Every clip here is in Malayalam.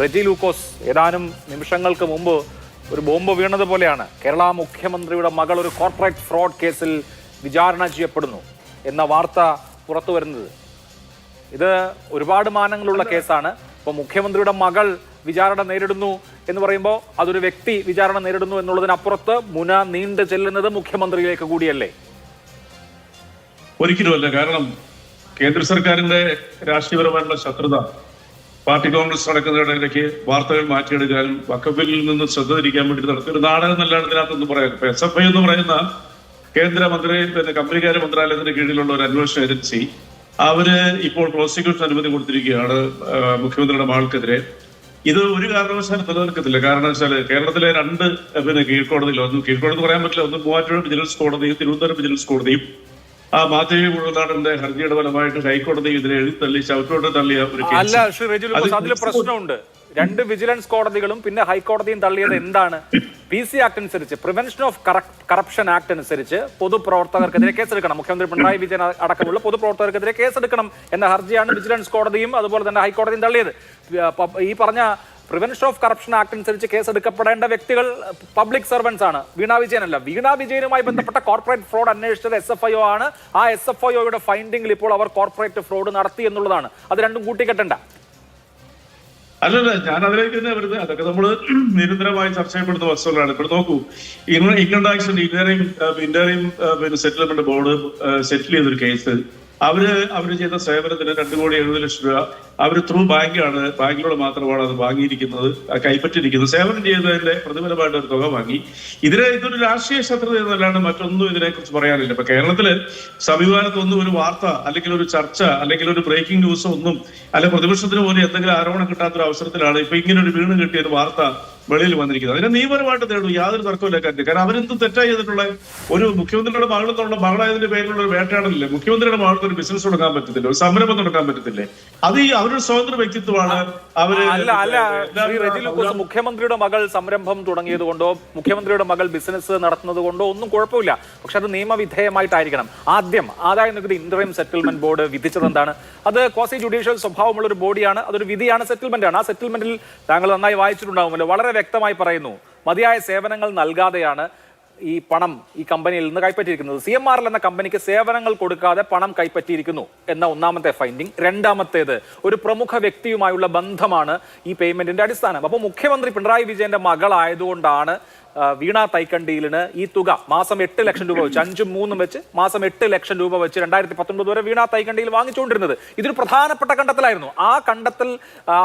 റെജി ലൂക്കോസ് ഏതാനും നിമിഷങ്ങൾക്ക് മുമ്പ് ഒരു ബോംബ് വീണതുപോലെയാണ് കേരള മുഖ്യമന്ത്രിയുടെ മകൾ ഒരു കോർപ്പറേറ്റ് ഫ്രോഡ് കേസിൽ വിചാരണ ചെയ്യപ്പെടുന്നു എന്ന വാർത്ത പുറത്തു വരുന്നത്. ഇത് ഒരുപാട് മാനങ്ങളുള്ള കേസാണ്. ഇപ്പോൾ മുഖ്യമന്ത്രിയുടെ മകൾ വിചാരണ നേരിടുന്നു എന്ന് പറയുമ്പോൾ അതൊരു വ്യക്തി വിചാരണ നേരിടുന്നു എന്നുള്ളതിനപ്പുറത്ത് മുന നീണ്ടു ചെല്ലുന്നത് മുഖ്യമന്ത്രിയിലേക്ക് കൂടിയല്ലേ? ഒരിക്കലുമല്ല. കാരണം കേന്ദ്ര സർക്കാരിന്റെ രാഷ്ട്രീയപരമായിട്ടുള്ള ശത്രുത പാർട്ടി കോൺഗ്രസ് നടക്കുന്നതിനിടയ്ക്ക് വാർത്തകൾ മാറ്റിയെടുക്കാനും വക്കഫിൽ നിന്ന് ശ്രദ്ധ തിരിക്കാൻ വേണ്ടി നടത്തിയ ഒരു നാടകം നല്ലതാണ് ഇതിനകത്തൊന്നും ഇപ്പൊ എസ് എഫ് ഐ എന്ന് പറയുന്ന കേന്ദ്ര മന്ത്രി പിന്നെ കമ്പനികാര്യ മന്ത്രാലയത്തിന്റെ കീഴിലുള്ള ഒരു അന്വേഷണ ഏജൻസി അവർ ഇപ്പോൾ പ്രോസിക്യൂഷൻ അനുമതി കൊടുത്തിരിക്കുകയാണ് മുഖ്യമന്ത്രിയുടെ മകൾക്കെതിരെ. ഇത് ഒരു കാരണവശാലും നിലനിൽക്കത്തില്ല. കാരണം വെച്ചാൽ കേരളത്തിലെ രണ്ട് പിന്നെ കീഴ്ക്കോടതിയിൽ ഒന്ന് കീഴ്ക്കോടതി പറയാൻ പറ്റില്ല ഒന്ന് മൂവാറ്റുപുഴ വിജിലൻസ് കോടതിയും തിരുവനന്തപുരം വിജിലൻസ് കോടതിയും ആ മാധ്യമി മുഴുവനാടന്റെ ഹർജിയുടെ ഫലമായിട്ട് ഹൈക്കോടതി ഇതിനെ എഴുതി തള്ളി ചവിട്ടോട്ട് തള്ളിയ ഒരു അല്ല ശ്രീ റെജി അതിൽ പ്രശ്നമുണ്ട്. രണ്ട് വിജിലൻസ് കോടതികളും പിന്നെ ഹൈക്കോടതിയും തള്ളിയത് എന്താണ്? പി സി ആക്ട് അനുസരിച്ച് പ്രിവെൻഷൻ ഓഫ് കറപ്ഷൻ ആക്ട് അനുസരിച്ച് പൊതുപ്രവർത്തകർക്കെതിരെ കേസെടുക്കണം. മുഖ്യമന്ത്രി പിണറായി വിജയൻ അടക്കമുള്ള പൊതുപ്രവർത്തകർക്കെതിരെ കേസെടുക്കണം എന്ന ഹർജിയാണ് വിജിലൻസ് കോടതിയും അതുപോലെ തന്നെ ഹൈക്കോടതിയും തള്ളിയത്. ഈ പറഞ്ഞ പ്രിവെൻഷൻ ഓഫ് കറപ്ഷൻ ആക്ട് അനുസരിച്ച് കേസെടുക്കപ്പെടേണ്ട വ്യക്തികൾ പബ്ലിക് സർവൻസ് ആണ്. വീണ വിജയനല്ല. വീണ വിജയനുമായി ബന്ധപ്പെട്ട കോർപ്പറേറ്റ് ഫ്രോഡ് അന്വേഷിച്ചത് എസ് എഫ് ഐ ഒ ആണ്. ആ എസ് എഫ് ഐ ഒയുടെ ഫൈൻഡിംഗിൽ ഇപ്പോൾ അവർ കോർപ്പറേറ്റ് ഫ്രോഡ് നടത്തി എന്നുള്ളതാണ്. അത് രണ്ടും കൂട്ടിക്കെട്ടണ്ട. അല്ലല്ല ഞാൻ അതിലേക്ക് തന്നെ വരുന്നത് അതൊക്കെ നമ്മൾ നിരന്തരമായി ചർച്ച വസ്തുക്കളാണ്. ഇപ്പോൾ നോക്കൂ. ഇൻകം ഇൻകം ടാക്സ് ഇന്ത്യയും ഇന്ത്യയും പിന്നെ സെറ്റിൽമെന്റ് ബോർഡ് സെറ്റിൽ ചെയ്തൊരു കേസ് അവർ അവർ ചെയ്ത സേവനത്തിന് രണ്ട് കോടി എഴുപത് ലക്ഷം രൂപ അവർ ത്രൂ ബാങ്കാണ് ബാങ്കിലൂടെ മാത്രമാണ് അത് വാങ്ങിയിരിക്കുന്നത് കൈപ്പറ്റിരിക്കുന്നത് സേവനം ചെയ്തതിന്റെ പ്രതിഫലമായിട്ട് ഒരു തുക വാങ്ങി. ഇതിന് ഇതൊരു രാഷ്ട്രീയ ശത്രുത എന്നല്ലാണ്ട് മറ്റൊന്നും ഇതിനെക്കുറിച്ച് പറയാനില്ല. ഇപ്പൊ കേരളത്തിൽ സമീപകാലത്തൊന്നും ഒരു വാർത്ത അല്ലെങ്കിൽ ഒരു ചർച്ച അല്ലെങ്കിൽ ഒരു ബ്രേക്കിംഗ് ന്യൂസ് ഒന്നും അല്ലെ പ്രതിപക്ഷത്തിന് പോലും എന്തെങ്കിലും ആരോപണം കിട്ടാത്ത ഒരു അവസരത്തിലാണ് ഇപ്പൊ ഇങ്ങനെ ഒരു വീണ് കിട്ടിയ ഒരു വാർത്ത വെളിയിൽ വന്നിരിക്കുന്നത്. അതിനെ നിയമപരമായിട്ട് നേടും യാതൊരു തർക്കമില്ല കാര്യത്തിൽ. കാരണം അവരെന്തും തെറ്റായി ചെയ്തിട്ടുള്ള ഒരു മുഖ്യമന്ത്രിയുടെ മകളെന്നുള്ള മകളായതിന്റെ പേരിലുള്ള ഒരു വേട്ടയാടലില്ലേ? മുഖ്യമന്ത്രിയുടെ മകൾക്ക് ഒരു ബിസിനസ് തുടങ്ങാൻ പറ്റത്തില്ല ഒരു സംരംഭം തുടങ്ങാൻ പറ്റത്തില്ലേ? അത് ഈ അവരുടെ സ്വതന്ത്ര വ്യക്തിത്വമാണ് അവർ അല്ല അല്ല മുഖ്യമന്ത്രിയുടെ മകൾ സംരംഭം തുടങ്ങിയത് കൊണ്ടോ മുഖ്യമന്ത്രിയുടെ മകൾ ബിസിനസ് നടത്തുന്നത് കൊണ്ടോ ഒന്നും കുഴപ്പമില്ല. പക്ഷെ അത് നിയമവിധേയമായിട്ടായിരിക്കണം. ആദ്യം ആദായ നികുതി ഇന്റർവ്യൂം സെറ്റിൽമെന്റ് ബോർഡ് വിധിച്ചത് എന്താണ്? അത് ക്വാസി ജുഡീഷ്യൽ സ്വഭാവമുള്ള ഒരു ബോഡിയാണ് അതൊരു വിധിയാണ് സെറ്റിൽമെന്റ് ആണ്. ആ സെറ്റിൽമെന്റിൽ താങ്കൾ നന്നായി വായിച്ചിട്ടുണ്ടാകുമല്ലോ വളരെ വ്യക്തമായി പറയുന്നു. മതിയായ സേവനങ്ങൾ നൽകാതെയാണ് ഈ പണം ഈ കമ്പനിയിൽ നിന്ന് കൈപ്പറ്റിയിരിക്കുന്നത്. സി എം ആർ എൽ എന്ന കമ്പനിക്ക് സേവനങ്ങൾ കൊടുക്കാതെ പണം കൈപ്പറ്റിയിരിക്കുന്നു എന്ന ഒന്നാമത്തെ ഫൈൻഡിങ് രണ്ടാമത്തേത് ഒരു പ്രമുഖ വ്യക്തിയുമായുള്ള ബന്ധമാണ് ഈ പേയ്മെന്റിന്റെ അടിസ്ഥാനം. അപ്പോൾ മുഖ്യമന്ത്രി പിണറായി വിജയന്റെ മകളായതുകൊണ്ടാണ് വീണ തൈക്കണ്ടിയിലിന് ഈ തുക മാസം എട്ട് ലക്ഷം രൂപ വെച്ച് അഞ്ചും മൂന്നും വെച്ച് മാസം എട്ട് ലക്ഷം രൂപ വെച്ച് രണ്ടായിരത്തി പത്തൊൻപത് വരെ വീണ തൈക്കണ്ടിയിൽ വാങ്ങിച്ചുകൊണ്ടിരുന്നത്. ഇതൊരു പ്രധാനപ്പെട്ട കണ്ടെത്തലായിരുന്നു. ആ കണ്ടെത്തൽ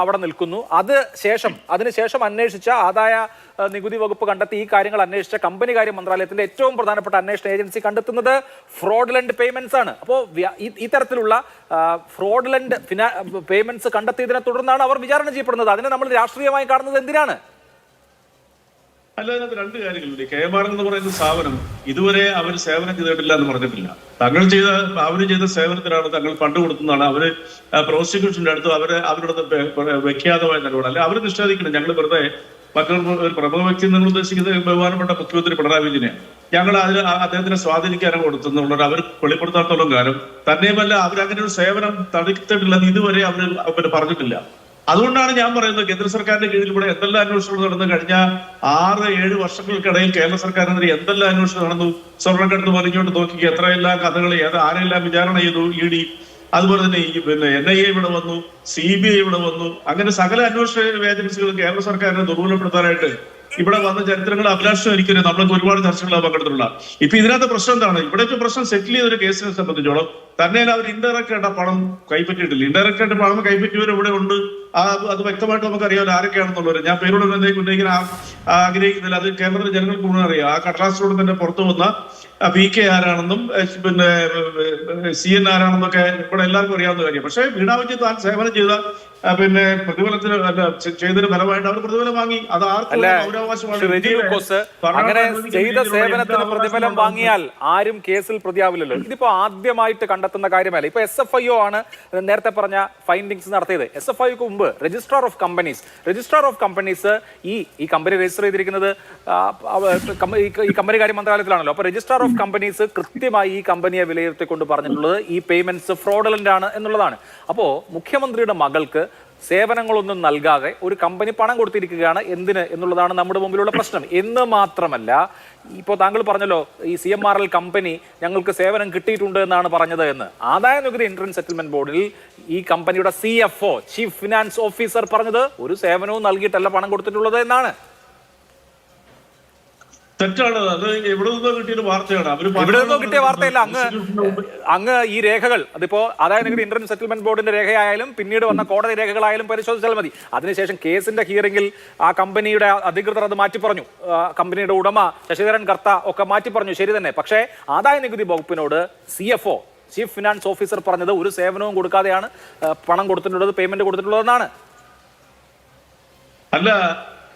അവിടെ നിൽക്കുന്നു. അത് ശേഷം അതിനുശേഷം അന്വേഷിച്ച ആദായ നികുതി വകുപ്പ് കണ്ടെത്തി ഈ കാര്യങ്ങൾ അന്വേഷിച്ച കമ്പനി കാര്യ മന്ത്രാലയത്തിന്റെ ഏറ്റവും പ്രധാനപ്പെട്ട അന്വേഷണ ഏജൻസി കണ്ടെത്തുന്നത് ഫ്രോഡ്ലൻഡ് പേയ്മെന്റ്സ് ആണ്. അപ്പോൾ ഇത്തരത്തിലുള്ള ഫിനാ പേയ്മെന്റ്സ് കണ്ടെത്തിയതിനെ തുടർന്നാണ് അവർ വിചാരണ ചെയ്യപ്പെടുന്നത്. അതിനെ നമ്മൾ രാഷ്ട്രീയമായി കാണുന്നത് എന്തിനാണ്? അല്ല അതിനകത്ത് രണ്ട് കാര്യങ്ങളുണ്ട്. കെ എം ആർ എന്ന് പറയുന്ന സ്ഥാപനം ഇതുവരെ അവർ സേവനം ചെയ്തിട്ടില്ല എന്ന് പറഞ്ഞിട്ടില്ല. തങ്ങൾ ചെയ്ത അവർ ചെയ്ത സേവനത്തിനാണ് തങ്ങൾ ഫണ്ട് കൊടുക്കുന്നതാണ്. അവർ പ്രോസിക്യൂഷന്റെ അടുത്ത് അവരെ അവരുടെ വ്യഖ്യാതമായ നിലപാട്. അല്ലെ അവർ നിഷേധിക്കണം ഞങ്ങൾ വെറുതെ മറ്റൊരു ഒരു പ്രമുഖ വ്യക്തി നിങ്ങൾ ഉദ്ദേശിക്കുന്നത് ബഹുമാനപ്പെട്ട മുഖ്യമന്ത്രി പിണറായി വിജയനെ. ഞങ്ങൾ അതിന് അദ്ദേഹത്തിനെ സ്വാധീനിക്കാനും കൊടുത്തുന്നുള്ളത്. അവർ വെളിപ്പെടുത്താത്തോളം കാലം. തന്നെയുമല്ല അവരങ്ങനെ ഒരു സേവനം തടുത്തിട്ടില്ലെന്ന് ഇതുവരെ അവർ പറഞ്ഞിട്ടില്ല. അതുകൊണ്ടാണ് ഞാൻ പറയുന്നത് കേന്ദ്ര സർക്കാരിന്റെ കീഴിൽ ഇവിടെ എന്തെല്ലാം അന്വേഷണങ്ങൾ നടന്നു? കഴിഞ്ഞ ആറ് ഏഴ് വർഷങ്ങൾക്കിടയിൽ കേരള സർക്കാരിനെതിരെ എന്തെല്ലാം അന്വേഷണം നടന്നു? സ്വർണക്കടത്ത് വലിഞ്ഞുകൊണ്ട് നോക്കി എത്രയെല്ലാം കഥകൾ ഏത് ആരെല്ലാം വിചാരണ ചെയ്തു ഇ ഡി? അതുപോലെ തന്നെ ഈ പിന്നെ എൻ ഐ എ ഇവിടെ വന്നു സി ബി ഐ ഇവിടെ വന്നു. അങ്ങനെ സകല അന്വേഷണ ഏജൻസികളും കേരള സർക്കാരിനെ ദുർബലപ്പെടുത്താനായിട്ട് ഇവിടെ വന്ന ചരിത്രങ്ങൾ അഭിലാഷം ഇരിക്കുന്നത് നമ്മൾക്ക് ഒരുപാട് ചർച്ചകൾ പങ്കെടുത്തിട്ടുള്ള. ഇപ്പൊ ഇതിനകത്ത് പ്രശ്നം എന്താണ്? ഇവിടെ ഇപ്പൊ പ്രശ്നം സെറ്റിൽ ചെയ്ത ഒരു കേസിനെ സംബന്ധിച്ചോളം തന്നെ അവർ ഇൻഡയറക്റ്റ് ആയിട്ട് പണം കൈപ്പറ്റിയിട്ടില്ല. ഇൻഡയറക്റ്റ് ആയിട്ട് പണം കൈപ്പറ്റിയവർ ഇവിടെ ഉണ്ട്. അത് വ്യക്തമായിട്ട് നമുക്ക് അറിയാമല്ലോ ആരൊക്കെയാണെന്നുള്ളത് ഞാൻ പേരോട് ഉന്നയിക്കാൻ ആഗ്രഹിക്കുന്നില്ല. അത് കേരളത്തിലെ ജനങ്ങൾക്ക് മുഴുവൻ അറിയാം. ആ കടലാസിലൂടെ തന്നെ പുറത്തു വന്ന പി കെ ആരാണെന്നും പിന്നെ സി എൻ ആരാണെന്നൊക്കെ ഇവിടെ എല്ലാവർക്കും അറിയാവുന്ന കാര്യം പക്ഷേ വീണാ താൻ സേവനം ചെയ്ത പിന്നെ പ്രതിഫലത്തിന് അല്ല ചെയ്തതിന് ഫലമായിട്ട് അവർ പ്രതിഫലം വാങ്ങി. അത് ആർക്കും അങ്ങനെ ചെയ്ത സേവനത്തിന് പ്രതിഫലം വാങ്ങിയാൽ ആരും കേസിൽ പ്രതിയാവില്ലല്ലോ. ഇതിപ്പോ ആദ്യമായിട്ട് കണ്ടെത്തുന്ന കാര്യമല്ല. ഇപ്പൊ എസ് എഫ് ഐ ഒ ആണ് നേരത്തെ പറഞ്ഞ ഫൈൻഡിങ്സ് നടത്തിയത്. എസ് എഫ് ഐക്ക് മുമ്പ് registrar of companies registrar of companies ഈ ഈ കമ്പനി രജിസ്റ്റർ ചെയ്തിരിക്കുന്നത് ഈ കമ്പനി കാര്യ മന്ത്രാലയത്തിലാണല്ലോ. അപ്പൊ രജിസ്ട്രാർ ഓഫ് കമ്പനീസ് കൃത്യമായി ഈ കമ്പനിയെ വിലയിരുത്തിക്കൊണ്ട് പറഞ്ഞിട്ടുള്ളത് ഈ പേയ്മെന്റ്സ് ഫ്രോഡലന്റ് ആണ് എന്നുള്ളതാണ്. അപ്പോ മുഖ്യമന്ത്രിയുടെ മകൾക്ക് സേവനങ്ങളൊന്നും നൽകാതെ ഒരു കമ്പനി പണം കൊടുത്തിരിക്കുകയാണ് എന്തിന് എന്നുള്ളതാണ് നമ്മുടെ മുമ്പിലുള്ള പ്രശ്നം. എന്ന് മാത്രമല്ല ഇപ്പോൾ താങ്കൾ പറഞ്ഞല്ലോ ഈ C M R L company ഞങ്ങൾക്ക് സേവനം കിട്ടിയിട്ടുണ്ട് എന്നാണ് പറഞ്ഞത് എന്ന്. ആദായ നികുതി എൻട്രൻസ് സെറ്റിൽമെന്റ് ബോർഡിൽ ഈ കമ്പനിയുടെ C F O chief finance officer പറഞ്ഞത് ഒരു സേവനവും നൽകിയിട്ടല്ല പണം കൊടുത്തിട്ടുള്ളത് എന്നാണ്. തെറ്റാണ് അത് എവിടെ നിന്നോ കിട്ടിയ വാർത്തയാണ്. അവർ ഇവിടെ നിന്നോ കിട്ടിയ വാർത്തയല്ല. അങ്ങ് അങ്ങ് ഈ രേഖകൾ അതിപ്പോ അതായത് നിങ്ങളുടെ ഇന്റർ സെറ്റിൽമെന്റ് ബോർഡിന്റെ രേഖയായാലും പിന്നീട് വന്ന കോടതി രേഖകളായാലും പരിശോധിച്ചാൽ മതി. അതിനുശേഷം കേസിന്റെ ഹിയറിംഗിൽ ആ കമ്പനിയുടെ അധികൃതർ അത് മാറ്റി പറഞ്ഞു. കമ്പനിയുടെ ഉടമ ശശിധരൻ കർത്ത ഒക്കെ മാറ്റി പറഞ്ഞു. ശരി തന്നെ. പക്ഷേ ആദായ നികുതി വകുപ്പിനോട് C F O chief finance officer പറഞ്ഞത് ഒരു സേവനവും കൊടുക്കാതെയാണ് പണം കൊടുത്തിട്ടുള്ളത് പേയ്മെന്റ് കൊടുത്തിട്ടുള്ളതെന്നാണ്. അല്ല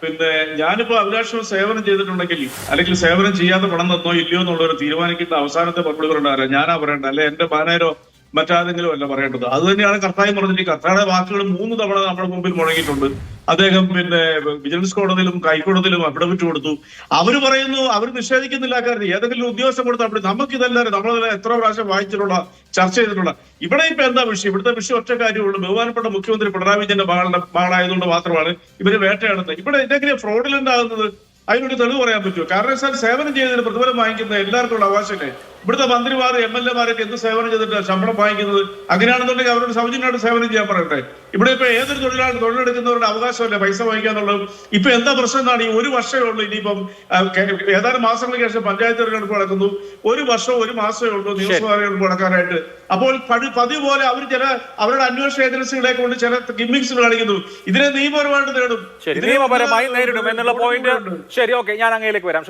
പിന്നെ ഞാനിപ്പോ അഭിലാഷം സേവനം ചെയ്തിട്ടുണ്ടെങ്കിൽ അല്ലെങ്കിൽ സേവനം ചെയ്യാതെ പണം തന്നോ ഇല്ലയോ എന്നുള്ളൊരു തീരുമാനിക്കുന്ന അവസാനത്തെ പബ്ലിക് ഉണ്ടാരാ ഞാനാ പറയണ്ട അല്ലെ എന്റെ മാനേരോ മറ്റാരെങ്കിലും അല്ല പറയേണ്ടത്. അത് തന്നെയാണ് കർത്താവ് പറഞ്ഞിട്ട് കർത്തായുടെ വാക്കുകൾ മൂന്ന് തവണ നമ്മുടെ മുമ്പിൽ മുഴങ്ങിയിട്ടുണ്ട്. അദ്ദേഹം പിന്നെ വിജിലൻസ് കോടതിയിലും ഹൈക്കോടതിയിലും അഫിഡവിറ്റ് കൊടുത്തു അവർ പറയുന്നു അവർ നിഷേധിക്കുന്നില്ല. കാര്യം ഏതെങ്കിലും ഉദ്യോഗസ്ഥം കൊടുത്താൽ അവിടെ നമുക്ക് ഇതല്ലാതെ നമ്മൾ എത്ര പ്രാവശ്യം വായിച്ചിട്ടുള്ള ചർച്ച ചെയ്തിട്ടുള്ള. ഇവിടെ ഇപ്പൊ എന്താ വിഷയം? ഇവിടുത്തെ വിഷയം ഒറ്റ കാര്യമുള്ളൂ. ബഹുമാനപ്പെട്ട മുഖ്യമന്ത്രി പിണറായി വിജയന്റെ മകളുടെ മകളായതുകൊണ്ട് മാത്രമാണ് ഇവർ വേട്ടയാടുന്നത്. ഇവിടെ എന്തെങ്കിലും ഫ്രോഡിൽ ഉണ്ടാകുന്നത് അതിനൊരു തെളിവ് പറയാൻ പറ്റുമോ? കാരണം സാർ സേവനം ചെയ്തതിന് പ്രതിഫലം വാങ്ങിക്കുന്ന എല്ലാവർക്കും ഉള്ള അവകാശമല്ലേ? ഇവിടുത്തെ മന്ത്രിമാർ എം എൽ എമാരൊക്കെ എന്ത് സേവനം ചെയ്തിട്ട് ശമ്പളം വാങ്ങിക്കുന്നത്? അങ്ങനെയാണെന്നുണ്ടെങ്കിൽ അവരോട് സൗജന്യമായിട്ട് സേവനം ചെയ്യാൻ പറയട്ടെ. ഇവിടെ ഇപ്പൊ ഏതൊരു തൊഴിലാളി തൊഴിലെടുക്കുന്നവരുടെ അവകാശമല്ലേ പൈസ വാങ്ങിക്കാന്നുള്ളത്? ഇപ്പൊ എന്താ പ്രശ്നം എന്നാണ് ഈ ഒരു വർഷമേ ഉള്ളൂ ഇനിയിപ്പം ഏതാനും മാസങ്ങൾക്ക് ശേഷം പഞ്ചായത്ത് തെരഞ്ഞെടുപ്പ് നടക്കുന്നു. ഒരു വർഷം ഒരു മാസമേ ഉള്ളൂ നിയമസഭാ തെരഞ്ഞെടുപ്പ് നടക്കാനായിട്ട്. അപ്പോൾ പതിവ് പോലെ അവർ ചില അവരുടെ അന്വേഷണ ഏജൻസികളെ കൊണ്ട് ചില ഗിമ്മിങ്സ് കാണിക്കുന്നു. ഇതിനെ നിയമപരമായിട്ട് നേടും നിയമപരമായി നേരിടും എന്നുള്ള പോയിന്റ് ശരി ഓക്കെ ഞാൻ അങ്ങയിലേക്ക് വരാം.